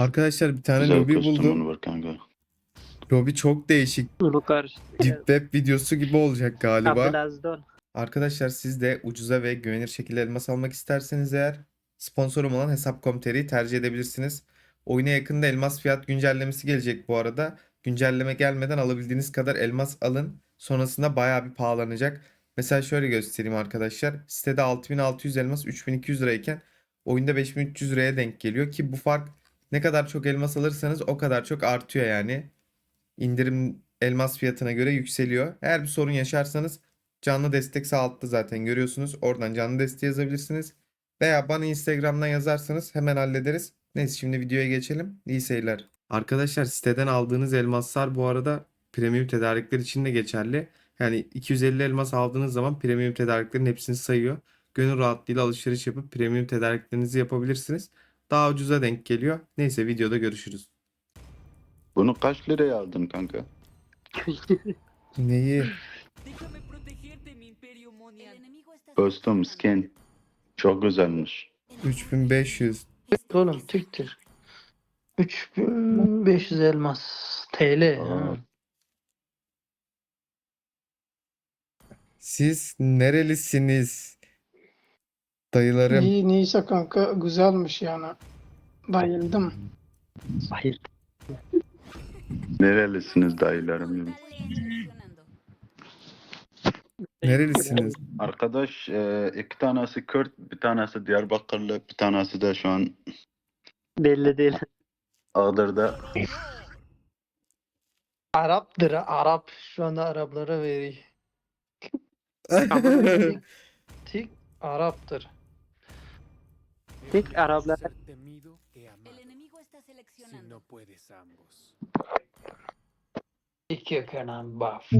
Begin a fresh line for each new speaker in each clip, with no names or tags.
Arkadaşlar bir tane
Güzel
lobi buldum.
var kanka.
Lobi çok değişik.
Bunu.
Deep web videosu gibi olacak galiba. Arkadaşlar siz de ucuza ve güvenilir şekilde elmas almak isterseniz eğer sponsorum olan Hesap.com.tr'yi tercih edebilirsiniz. Oyuna yakında elmas fiyat güncellemesi gelecek bu arada. Güncelleme gelmeden alabildiğiniz kadar elmas alın. Sonrasında bayağı bir pahalanacak. Mesela şöyle göstereyim arkadaşlar. Sitede 6600 elmas 3200 lirayken oyunda 5300 liraya denk geliyor ki bu fark ne kadar çok elmas alırsanız o kadar çok artıyor yani. İndirim elmas fiyatına göre yükseliyor. Eğer bir sorun yaşarsanız Canlı destek sağ altta zaten görüyorsunuz. Oradan canlı desteği yazabilirsiniz. Veya bana Instagram'dan yazarsanız hemen hallederiz. Neyse şimdi videoya geçelim. İyi seyirler. Arkadaşlar siteden aldığınız elmaslar bu arada premium tedarikler için de geçerli. Yani 250 elmas aldığınız zaman premium tedariklerin hepsini sayıyor. Gönül rahatlığıyla alışveriş yapıp premium tedariklerinizi yapabilirsiniz. Daha ucuza denk geliyor. Neyse videoda görüşürüz.
Bunu kaç liraya aldın kanka?
Neyi?
Kostüm, skin. Çok güzelmiş.
3500.
Oğlum Türk'tür. 3500 elmas TL.
Aa.
ha.
Siz nerelisiniz? Dayılarım.
İyi neyse kanka güzelmiş yani. Bayıldım.
Hayır.
Nerelisiniz dayılarım?
Nerelisiniz?
Arkadaş e, iki tanesi Kürt, bir tanesi Diyarbakırlı, bir tanesi de şu an
Belli değil.
Ağdır'da.
Arap'tır. Arap. Şu anda Araplara veriyor. Tik Arap'tır. Tik Araplara
ser temido que amado,
El enemigo está
si no puedes ambos.
iki kenan baf.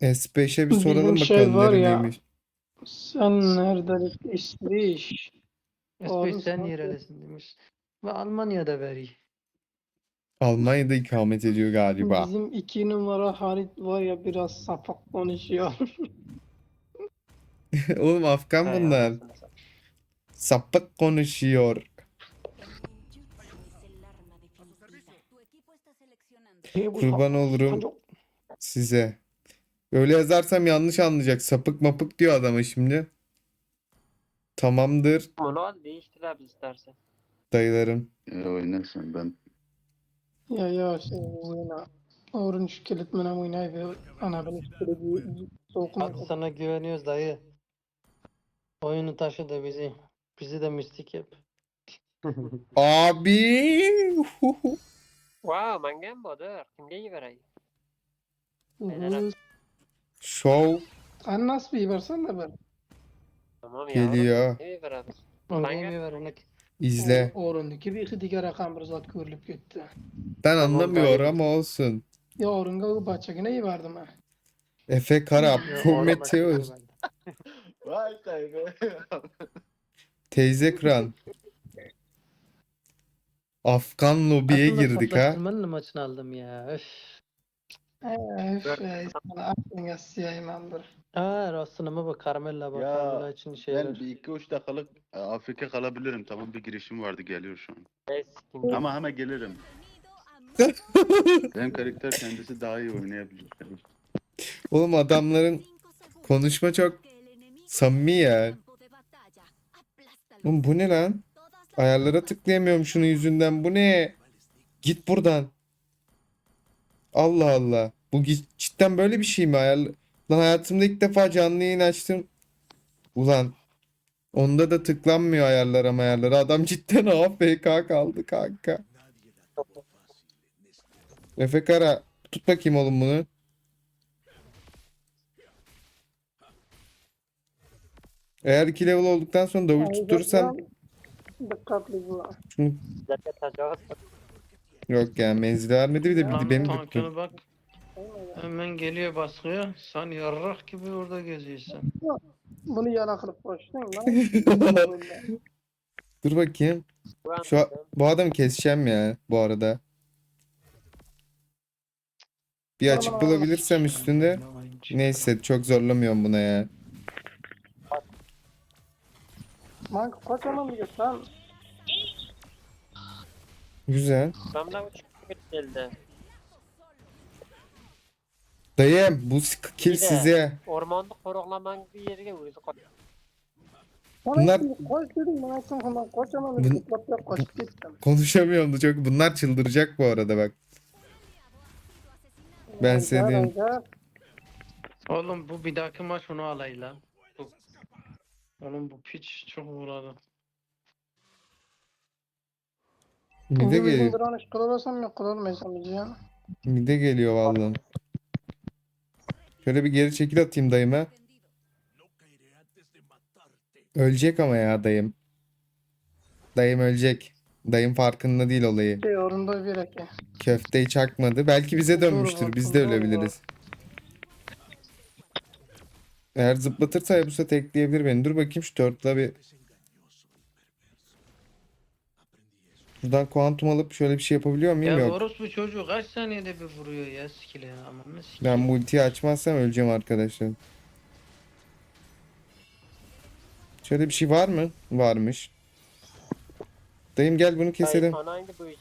S5'e bir soralım
Bizim şey
bakalım
var ya. Sen nereden İsviç? Oğlum
sen
sen-
nerelisin demiş. Ve Almanya'da veriyor.
Almanya'da ikamet ediyor galiba.
Bizim iki numara Halit var ya biraz sapık konuşuyor.
Oğlum Afgan bunlar. Sapık konuşuyor.
Şey
Kurban olurum size. Öyle yazarsam yanlış anlayacak. Sapık mapık diyor adama şimdi. Tamamdır
al değiştir abi istersen.
dayılarım.
E, oynasın ben.
Ya ya şey oyna. Orange kilit mene oynay ve ana ben işte bir soğuk
Hadi sana güveniyoruz dayı. Oyunu taşı da bizi. Bizi de mistik yap.
Abi.
Wow, mangan bodur. Kimga beray?
Hı.
Show
Sen nasıl bir versen de ben.
Tamam ya.
geliyor.
Ne beramiz?
Onu
Mangan-
yemi ver onu.
İzle.
Orundaki bir iki diğer rakam bir zat görülüp gitti.
Ben anlamıyorum ama olsun.
Ya orunga bahçekine iyi verdim ha.
Efe Kara,
ona
Prometheus,
Vay kanka.
Teyze Kran. Afgan lobiye girdik ha.
toplaştırmanın maçını aldım ya. Öf.
Eee şey sana.
Aa Rostun'a bak Carmella bak.
Ya,
Carmella için şeyler.
Ben bir iki üç dakikalık e, Afrika kalabilirim. Tamam bir girişim vardı geliyor şu an.
Kim?
Ama hemen gelirim. Benim karakter kendisi daha iyi oynayabilir.
Oğlum adamların konuşma çok samimi ya. Oğlum bu ne lan? Ayarlara tıklayamıyorum şunun yüzünden. Bu ne? Git buradan. Allah Allah. Bu cidden böyle bir şey mi? Ayar... Lan hayatımda ilk defa canlı yayın açtım. Ulan. Onda da tıklanmıyor ayarlara ayarlara. Adam cidden AFK kaldı kanka. Efe Kara. Tut bakayım oğlum bunu. Eğer 2 level olduktan sonra double tutturursam
Dikkatli bu.
yok yani menzili vermedi bir de bir
tankını
tuttu.
bak. Hemen geliyor baskıya. Sen yarrak gibi orada geziyorsun.
Bunu yana kılıp koştun lan.
Dur bakayım. Şu a- bu adamı keseceğim ya bu arada. Bir açık bulabilirsem üstünde. Neyse çok zorlamıyorum buna ya.
Lan kaç adam sen?
Güzel.
Ramla uç geldi.
Dayım bu sk- kill
Bir de-
size.
Ormanda koruklaman bir yerine uyuzu koy.
Bunlar-
Koş dedim ben aslında hemen kocaman
Bun-
koşup gittim.
Konuşamıyorum da çok. Bunlar çıldıracak bu arada bak. Ben size.
Haydar.
Oğlum bu bir dahaki maç onu alay lan. Oğlum bu piç çok uğradı.
Mide
Bugün bizim
geliyor.
duran iş kılarsam ya kılarmaysam ya.
Mide geliyor vallahi. Şöyle bir geri çekil atayım dayıma. Ölecek ama ya dayım. Dayım ölecek. Dayım farkında değil olayı.
Şey orunda bir eke.
Köfteyi çakmadı. Belki bize dönmüştür. Biz de ölebiliriz. Eğer zıplatırsa Hayabusa tekleyebilir beni. Dur bakayım şu turtle'a bir... Buradan kuantum alıp şöyle bir şey yapabiliyor muyum?
Ya
Yok.
orospu çocuğu kaç saniyede bir vuruyor ya skill'e ama ne skill?
Ben bu ultiyi açmazsam öleceğim arkadaşlar. Şöyle bir şey var mı? Varmış. Dayım gel bunu keselim.
Bu işi.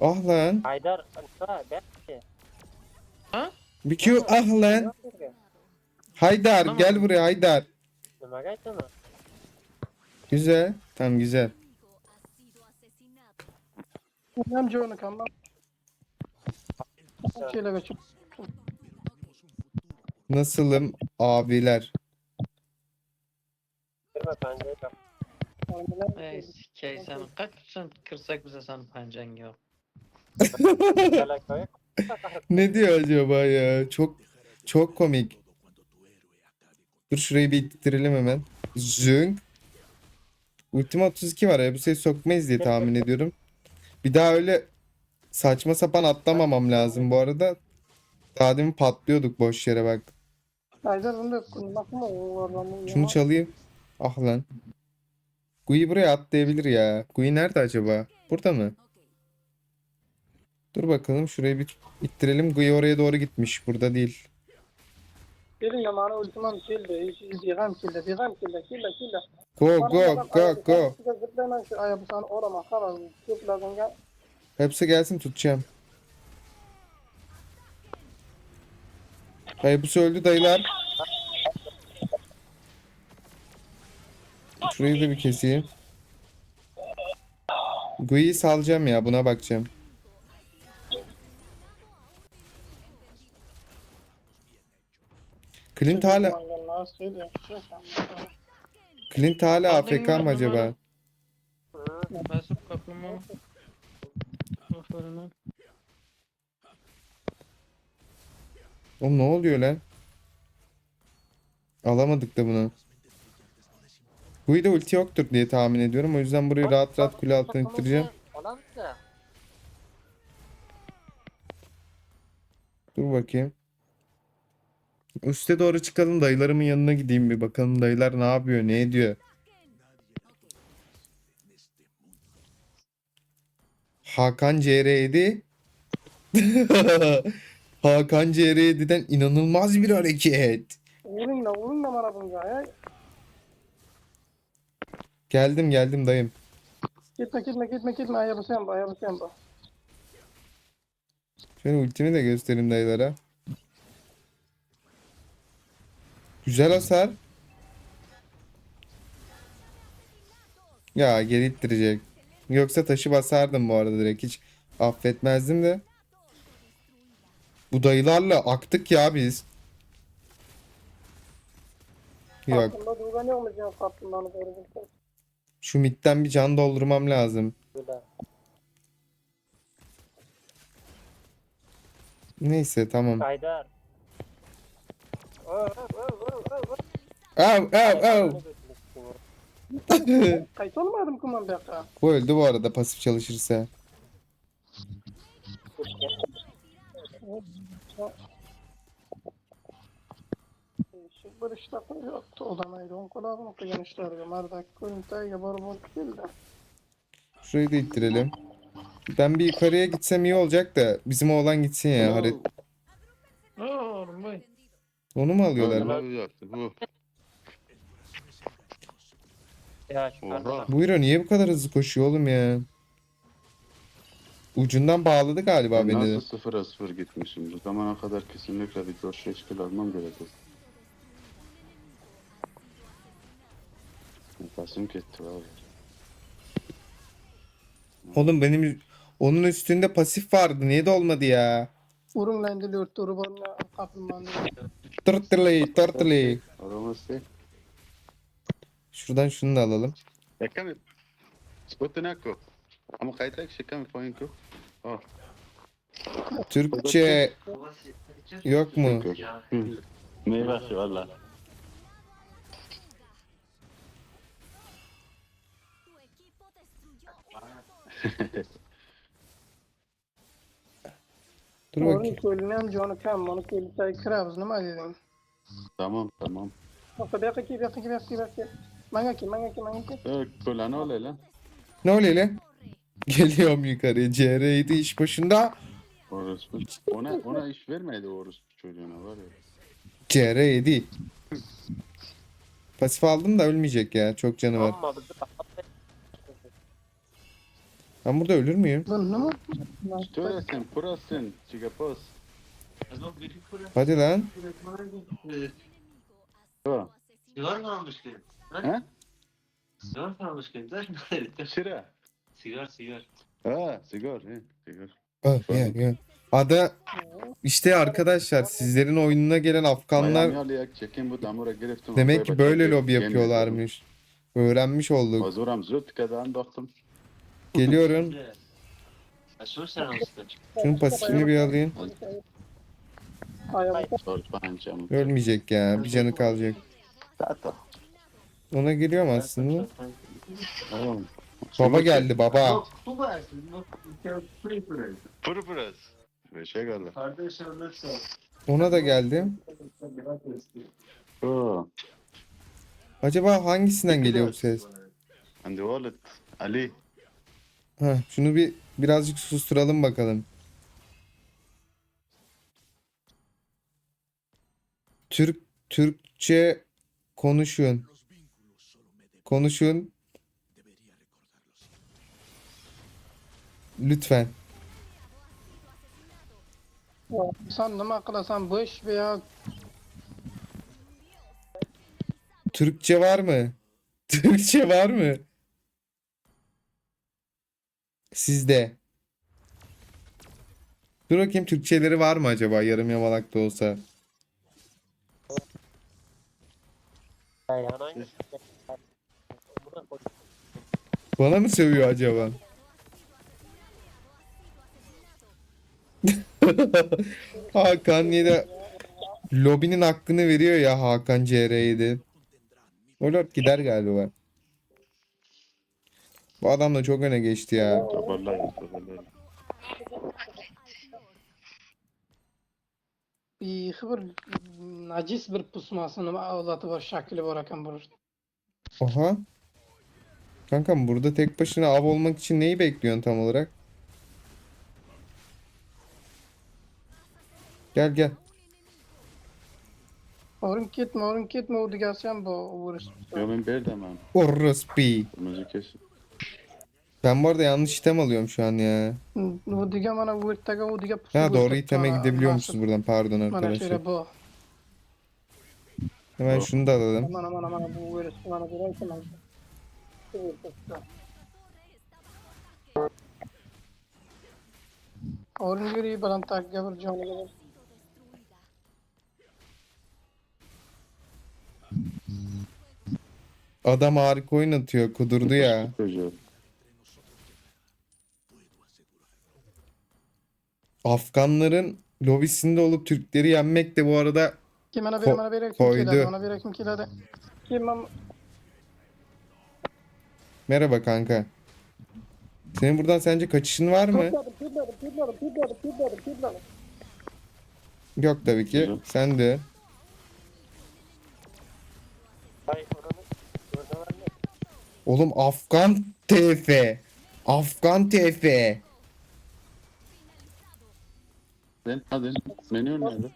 Ah lan.
Haydar, Anka, belki.
Bir Q ah lan. Haydar
Tamam.
gel buraya Haydar.
Nima gaytama?
Güzel. Tamam güzel.
Hem John'u kanmam. Şeyle geçip.
Nasılım abiler?
Girme pencere yap.
Ey sikey sen kaç sen kırsak bize sen pancan yok.
Gel koy.
Ne diyor acaba ya? Çok çok komik. Dur şurayı bir ittirelim hemen. Zünk. Ultima 32 var ya bu sayı sokmayız diye tahmin ediyorum. Bir daha öyle saçma sapan atlamamam lazım bu arada. Daha demin patlıyorduk boş yere bak. Şunu çalayım. Ah lan. Gui buraya atlayabilir ya. Gui nerede acaba? Burada mı? Dur bakalım şurayı bir ittirelim. Gui oraya doğru gitmiş. Burada değil.
Gelin ya bana ultimam kilde. Diyem kilde. Diyem kilde. Kilde kilde.
Go go go go.
Zıplayan şu ayağı orama karar. Zıpladın gel.
Hepsi gelsin tutacağım. Hayabusa öldü dayılar. Şurayı da bir keseyim. Gui'yi salacağım ya buna bakacağım. Clint hala Clint hala AFK mı acaba?
Basıp kapımı.
Oğlum ne oluyor lan? Alamadık da bunu. Gui'de ulti yoktur diye tahmin ediyorum. O yüzden burayı rahat rahat kule altına ittireceğim. Dur bakayım. Üste doğru çıkalım dayılarımın yanına gideyim bir bakalım dayılar ne yapıyor ne ediyor. Hakan CR7 Hakan CR7'den inanılmaz bir hareket.
Vurun da vurun da bana bunu ya.
Geldim geldim dayım.
Gitme gitme gitme gitme. Ayağı sen bu ayağı sen bu.
Şöyle ultimi de göstereyim dayılara. Güzel hasar. Ya geri ittirecek. Yoksa taşı basardım bu arada direkt hiç affetmezdim de. Bu dayılarla aktık ya biz. Yok
Aklımda duygulanıyor mu can kaptımdan doğru bir
şu midden bir can doldurmam lazım.
Böyle.
Neyse tamam.
Haydar. Oh, oh, oh, oh, oh, oh.
Av av av.
Kayıt olmadım dakika.
Bu öldü bu arada pasif çalışırsa.
Bir işte yoktu. Odanaydı. On kulağım okı genişlerdi. Mardak koyuntayga borbol kilde.
Şurayı da ittirelim. Ben bir yukarıya gitsem iyi olacak da bizim oğlan gitsin ya. Harit.
Oğlum vay.
Onu mu alıyorlar?
Allah yaptı bu.
Ya şu
Oha.
kadar.
Bu hero niye bu kadar hızlı koşuyor oğlum ya? Ucundan bağladı galiba
Ben
beni de.
nasıl sıfıra sıfır gitmişim? Bu zamana kadar kesinlikle bir görüş eşkil almam gerekir. Nefesim gitti abi.
Oğlum benim onun üstünde pasif vardı. Niye de olmadı ya?
Urun lan dili turu bana kapılmandı.
Turtley, turtley.
Aroması.
Şuradan şunu da alalım.
Ya kami. Spotnako. Ama kaytak şey kami poinko. Oh.
Türkçe yok mu?
Meyve valla.
Dur bakayım.
söylenen John'u kam, onu kelitay kravz nima dedin?
Tamam tamam.
Baka ki baka ki baka ki baka ki. Manga ki manga ki manga ki.
Evet, Kulan öyle lan.
Ne oluyor lan? Geliyorum yukarıya. CR7 iş başında.
Orospu. Ona, ona iş vermedi orospu çocuğuna var ya.
CR7. Pasif aldım da ölmeyecek ya. Çok canı var.
Bizi
Ben burada ölür müyüm?
Bunu mu?
Störesin, kurasın, çigapos.
Hadi lan.
Ha.
Sigar mı almıştın?
Ha?
Sigar mı almıştın?
Şira.
Sigar sigar.
Ha, sigar, he, sigar.
Ah, ya, ya. Ada işte arkadaşlar sizlerin oyununa gelen Afganlar demek ki böyle lobi yapıyorlarmış. Öğrenmiş olduk. Geliyorum.
Aşır sen.
Şunun pasifini bir alayım. Ölmeyecek ya. Bir canı kalacak. Ona geliyorum aslında.
Tamam.
Baba geldi baba.
Su versin.
Ve şey geldi.
Ona da geldi.
Oh.
Acaba hangisinden geliyor bu ses?
And the wallet. Ali.
Ha, şunu bir birazcık susturalım bakalım. Türk Türkçe konuşun. Konuşun. Lütfen.
Sen nima qilasan bu veya
Türkçe var mı? Türkçe var mı? Sizde. Dur bakayım Türkçeleri var mı acaba yarım yamalak da olsa? Bana mı sövüyor acaba? Hakan yine lobinin hakkını veriyor ya Hakan CR7. O lord gider galiba. Bu adam da çok öne geçti ya.
Toparlayın, toparlayın.
bir bir najis bir pusmasini avlatib bor shakli bor ekan bu.
Oha. Kankam burada tek başına av olmak için neyi bekliyorsun tam olarak? Gel gel.
Orin ketma, orin ketma u degasan bu uğraş.
Yo ben bir demem.
Orospi.
Kırmızı kesin.
Ben bu arada yanlış item alıyorum şu an ya.
U dega mana u dega pusu.
Ha doğru iteme gidebiliyormuşuz buradan pardon
Mana
arkadaşlar.
şöyle bu.
Hemen şunu da alalım.
Mana mana mana bu uğraş. Mana bu uğraş. Mana. Orin yürüyü balan takga bir canı gelir.
Adam harika oyun atıyor. Kudurdu ya. Afganların lobisinde olup Türkleri yenmek de bu arada
Kim mana
Ko-
beri mana beri kim
koydu.
keladi? Mana beri kim keladi? Kim
merhaba kanka. Senin buradan sence kaçışın var mı?
Pidladım, pidladım, pidladım, pidladım, pidladım, pidladım.
Yok tabii ki. Sen de. Oğlum Afgan TF. Afgan TF.
Ben hadi. Menü nerede?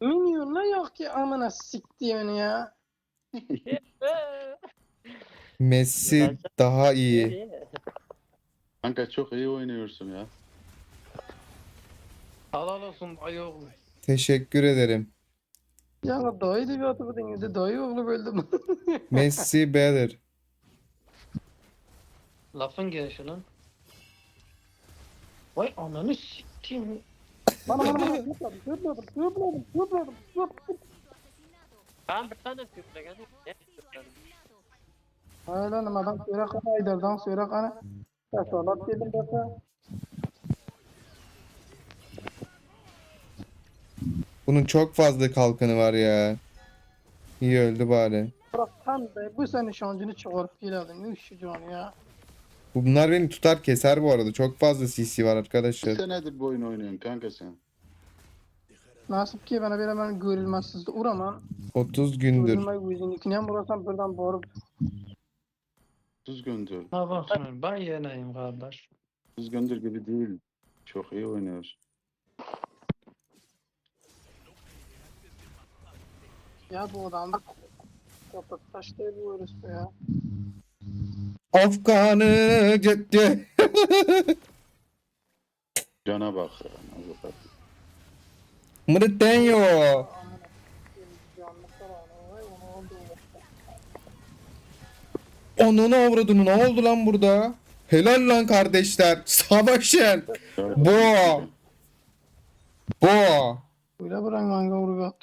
Minyon ne yok ki amına siktiğini ya.
Messi daha iyi.
Kanka çok iyi oynuyorsun ya.
Helal olsun dayı oğlu.
Teşekkür ederim.
Ya dayı da bir bu denize. Dayı oğlu böldüm.
Messi better.
Lafın gelişi lan. Vay ananı siktim.
Bana bana bana. Zıpladım zıpladım zıpladım zıpladım zıpladım.
Tamam bir tane Türk'le geldi.
Hayır lan adam söyle kana Aydar'dan söyle kana. Ya salat dedim defa.
Bunun çok fazla kalkanı var ya. İyi öldü bari.
Bırak tam da bu sene şancını çıkarıp gelelim. Üç şu ya.
Bunlar beni tutar keser bu arada. Çok fazla CC var
Bir
arkadaşlar.
senedir bu oyunu oynuyorsun kanka sen.
Nasip ki bana bir hemen görülmezsizdi. Uğraman.
30 gündür.
Görülmeyi yüzünü hem burasam buradan bağırıp.
Düzgündür.
Ha bak sen ben yeneyim kardeş.
Düzgündür gibi değil. Çok iyi oynuyorsun.
Ya bu adamda kapat taş bu herif ya.
Afganı ciddi.
Cana bak.
Mırtenyo. Onun avradını ne oldu lan burada? Helal lan kardeşler. Savaşın. Bu. Bu.
Öyle bırak manga vurup.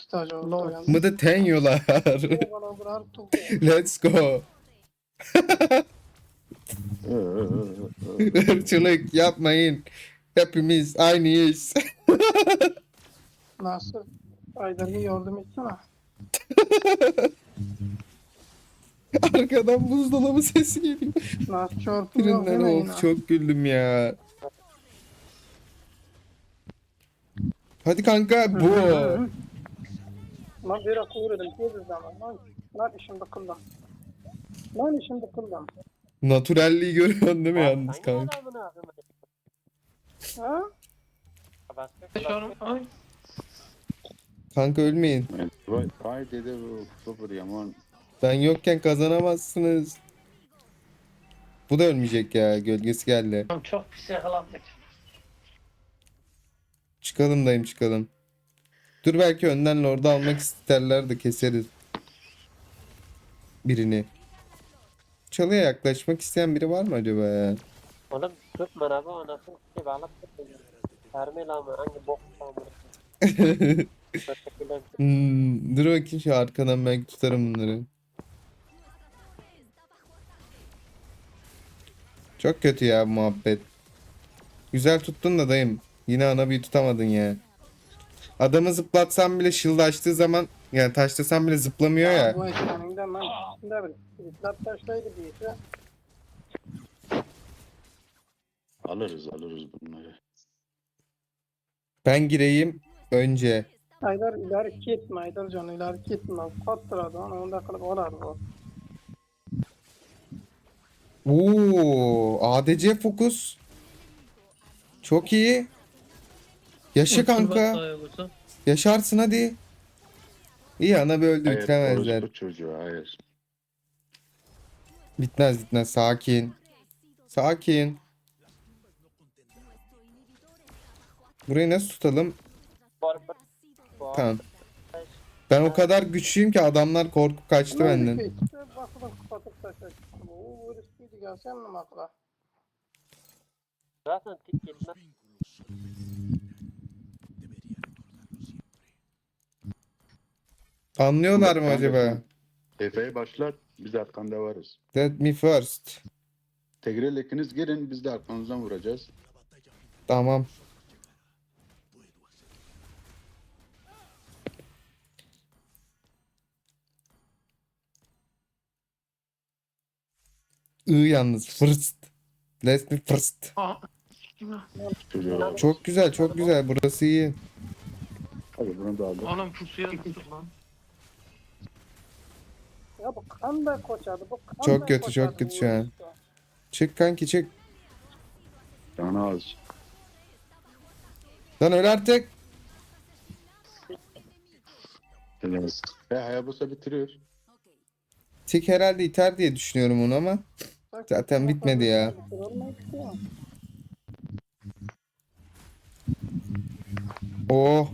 Mırtenyolar.
Bana bırak tut.
Let's go. Irkçılık yapmayın. Hepimiz aynıyız.
Nasıl? Aydar'a yardım etsene.
Arkadan buzdolabı sesi geliyor.
Nasıl?
Birinden of çok güldüm ya. Hadi kanka bu.
Lan bir akıl vurdum. Bir zaman. Lan, lan işim dıkıldım. Lan işim dıkıldım.
Naturalliği görüyorsun değil mi yalnız kanka?
Ha?
Ay.
Kanka ölmeyin.
Vay dedi bu sıfır yaman.
Ben yokken kazanamazsınız. Bu da ölmeyecek ya. Gölgesi geldi.
Tamam, Çok pis yakalandık.
Çıkalım dayım çıkalım. Dur belki önden lord'u almak isterler de keseriz. Birini. Çalıya yaklaşmak isteyen biri var mı acaba ya?
Oğlum mü abi anasını sikeyim bağlam tutmuyor. Ama hangi bok.
Hmm, dur bakayım şu arkadan belki tutarım bunları. Çok kötü ya bu muhabbet. Güzel tuttun da dayım. Yine ana bir tutamadın ya. Adamı zıplatsam bile shield açtığı zaman yani taşlasam bile zıplamıyor ya.
Bu İtlat taşlaydı bir işe.
Alırız alırız bunları.
Ben gireyim önce.
Aydar ileri gitme Aydar can ileri gitme. Kattırdı onu onda kılıp olar bu.
Oo, ADC fokus. Çok iyi. Yaşa kanka. Yaşarsın hadi. İyi ana bir öldü
Hayır,
bitiremezler.
orospu çocuğu hayır.
Bitmez bitmez sakin. Sakin. Burayı nasıl tutalım? Tamam. Ben o kadar güçlüyüm ki adamlar korkup kaçtı benden.
Zaten gitmez.
Anlıyorlar mı acaba?
sen Efe'yi başlat. Biz arkanda varız.
Let me first.
Tegrel ikiniz girin biz de arkanızdan vuracağız.
Tamam. I yalnız first. Let me first. Çok güzel çok güzel burası iyi.
Hadi bunu da aldım.
Oğlum pusuya düştük lan.
Ya bu kan da koçadı. Bu kan
Çok
da
kötü, çok
koçadı
kötü
bu
şu an. Çık kanki çık.
Canı az.
Lan öl artık.
Evet. Ve Hayabusa bitiriyor.
Tik herhalde iter diye düşünüyorum onu ama. Zaten bitmedi ya. Oh.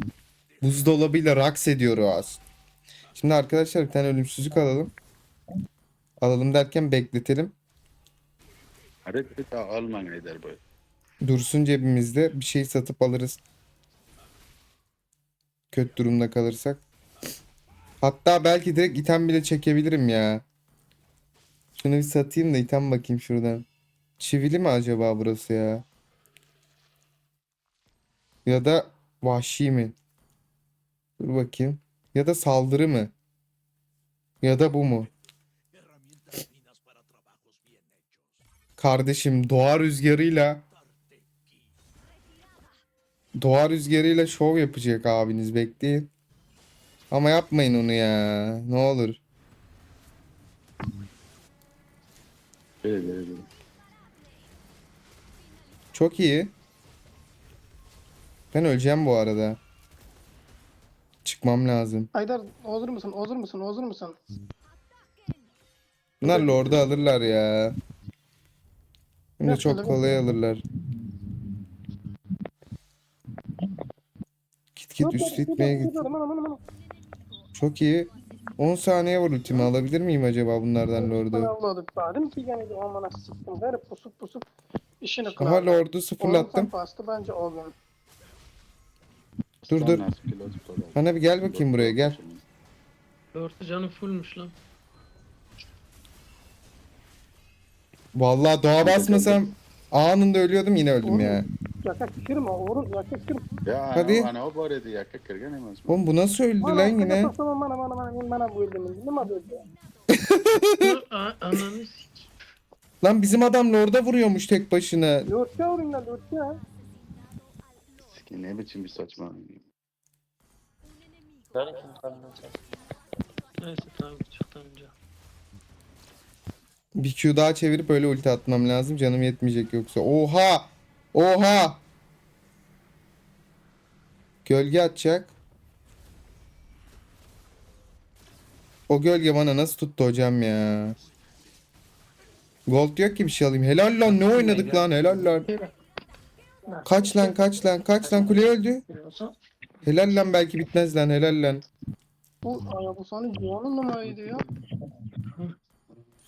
Buzdolabıyla raks ediyoruz. Şimdi arkadaşlar bir tane ölümsüzlük alalım. Alalım derken bekletelim.
Daha alman eder bu.
Dursun cebimizde bir şey satıp alırız. Kötü durumda kalırsak. Hatta belki direkt item bile çekebilirim ya. Şunu bir satayım da item bakayım şuradan. Çivili mi acaba burası ya? Ya da vahşi mi? Dur bakayım. Ya da saldırı mı? Ya da bu mu? Kardeşim doğa rüzgarıyla doğa rüzgarıyla şov yapacak abiniz bekleyin. Ama yapmayın onu ya. Ne olur.
Böyle böyle.
Çok iyi. Ben öleceğim bu arada. Çıkmam lazım.
Haydar olur musun? Olur musun? Olur musun?
Bunlar lord'u alırlar ya.
Yok,
çok
öyle
kolay alırlar. Git git üst gitmeye git.
Aman aman aman.
Çok iyi. 10 saniye var ultimi alabilir miyim acaba bunlardan lord'u?
avladık Dedim ki yani amına sıktım. Ver pusup pusup işini
Aha
kılar.
lord'u sıfırlattım.
bastı bence o gün.
Dur, dur. Bana bir gel bakayım buraya gel.
Dörtü canı fullmuş lan.
Vallahi doğa basmasam anında ölüyordum yine öldüm ya.
Yaka kırma oğlum yaka kırma.
Ya
Hadi.
ana o bari de yakak kırgan emez mi?
Oğlum bu nasıl öldü lan yine?
Bana bana bana bana bana bu öldüm. Ne mi
a- Ananı.
Lan bizim adam lorda vuruyormuş tek başına.
Lütfen oraya lütfen.
Siki ne biçim bir saçma.
Ben kim tanımam sen?
Neyse tamam çıktı önce.
Bir Q daha çevirip öyle ulti atmam lazım. Canım yetmeyecek yoksa. Oha! Oha! Gölge atacak. O gölge bana nasıl tuttu hocam ya? Gold yok ki bir şey alayım. Helal lan ne oynadık lan helal lan. Kaç lan kaç lan kaç lan kule öldü. Helal lan belki bitmez lan helal lan.
Bu sana Cihan'ın numaraydı ya.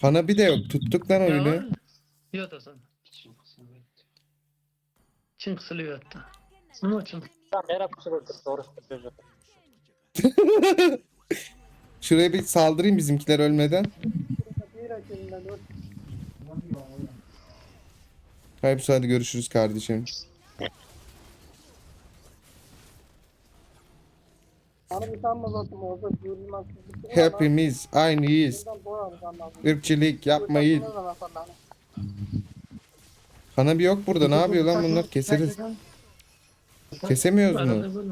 Hana bir de yok tuttuk lan oyunu.
Ya, ya da sen. Çin kısılıyor hatta. Ama çin.
Tamam her hafta öldür. Doğru çocuk.
Şuraya bir saldırayım bizimkiler ölmeden. Hepsi hadi görüşürüz kardeşim. Hepimiz aynıyız. Irkçılık yapmayın. Hana bir yok burada. Ne yapıyor lan bunlar? Keseriz. Kesemiyoruz mu?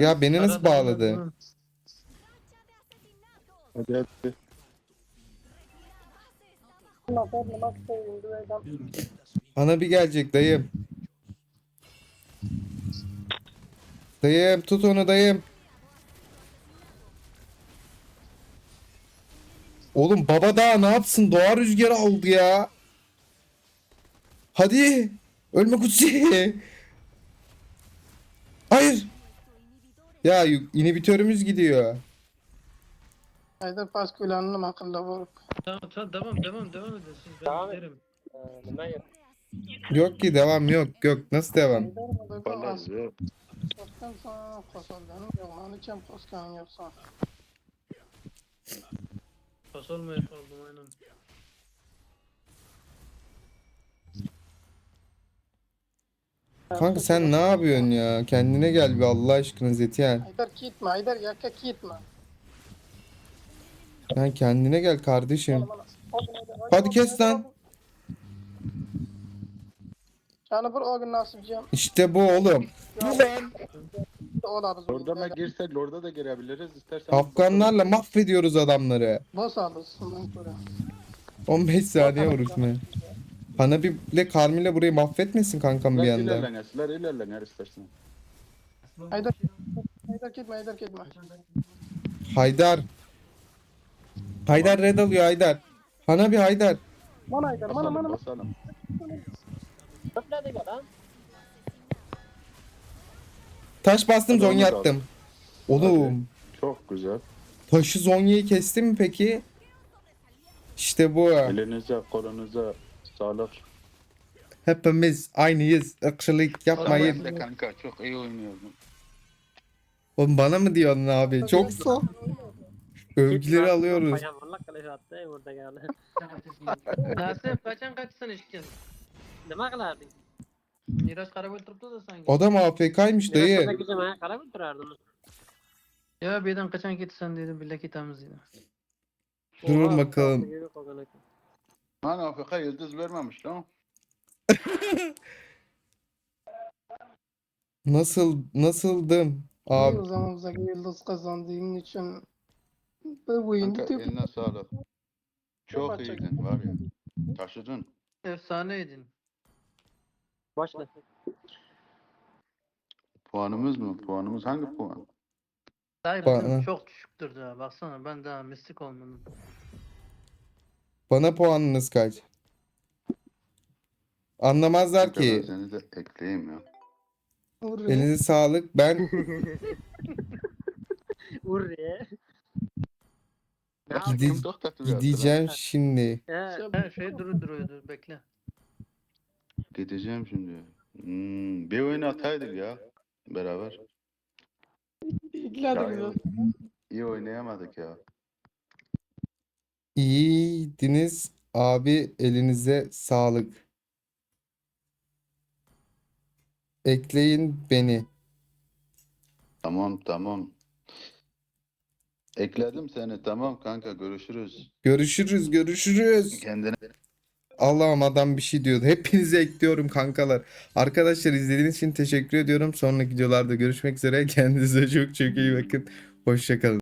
Ya beni nasıl bağladı?
Hadi hadi.
Hana bir gelecek dayım. Dayım tut onu dayım. Oğlum baba daha ne yapsın? Doğa rüzgarı aldı ya. Hadi. Ölme kutsi. Hayır. Ya inhibitörümüz gidiyor.
Haydar paskülanını akılda vurup.
Tamam tamam devam devam devam edin siz ben
Devam
giderim.
Ee, yap?
Yok ki devam yok yok. Nasıl devam?
Vallahi
yok.
Pas aynen.
Kanka sen ne yapıyorsun ya? Kendine gel bir Allah aşkına Zetiyen.
Haydar gitme Haydar yaka gitme.
Sen kendine gel kardeşim. Hadi kes lan.
Canı bir o gün nasipciyim.
İşte bu oğlum.
Olarız.
Orada mı girsek orada da girebiliriz. İstersen
Afganlarla mahvediyoruz adamları.
Boss alırsın lan böyle.
15 saniye vuruşma. Hanabi ile Carmilla burayı mahvetmesin kankam bir anda.
ilerlen esler ilerlen her istersen.
Haydar Haydar gitme Haydar gitme.
Haydar. Haydar red alıyor Haydar. Hana bir Haydar.
Mana Haydar,
Basalım
mana.
basalım.
Taş bastım
Adamı
zonya attım. Oğlum
Çok güzel.
taşı zonyayı kesti mi peki? İşte bu.
Elinize kolunuza sağlık.
Hepimiz aynıyız. Irkçılık yapmayın.
Ben de kanka çok iyi oynuyorum.
Oğlum bana mı diyorsun abi? Çok sağ. Övgüleri alıyoruz.
Nasip kaçan kaçsın işkin.
Ne maklardı?
Miraç Karabel tuttu da sanki.
Adam AFK'ymış dayı.
Biraz gece maya kara mı durardınız?
Ya birden kaçan gitsen dedim bile kitabımız yine.
Durun bakalım.
Lan AFK yıldız vermemiş lan.
Nasıl nasıldım?
Abi. O zaman bize yıldız kazandığın için bu oyunu
Kanka
tip
eline sağlık. Çok
Yapacak.
iyiydin var ya. Taşıdın.
Efsaneydin.
Başla.
Puanımız mı? Puanımız hangi puan?
Bana-
bizim çok düşüktür daha baksana ben daha mistik olmadım.
bana puanınız kaç? Anlamazlar ki.
seni de ekleyeyim ya.
Elinize sağlık. Ben
Urriye.
Gide-
Kim
gideceğim şimdi.
He.
Her şey duru duruyordu bekle.
Gideceğim şimdi. Hmm, bir oyun ataydık ya. Beraber. Ya,
biz.
İyi oynayamadık ya.
İyiydiniz abi elinize sağlık. Ekleyin beni.
Tamam tamam. Ekledim seni tamam kanka görüşürüz.
Görüşürüz görüşürüz.
Kendine
Allah'ım adam bir şey diyordu. Hepinizi ekliyorum kankalar. Arkadaşlar izlediğiniz için teşekkür ediyorum. Sonraki videolarda görüşmek üzere. Kendinize çok çok iyi bakın. Hoşçakalın.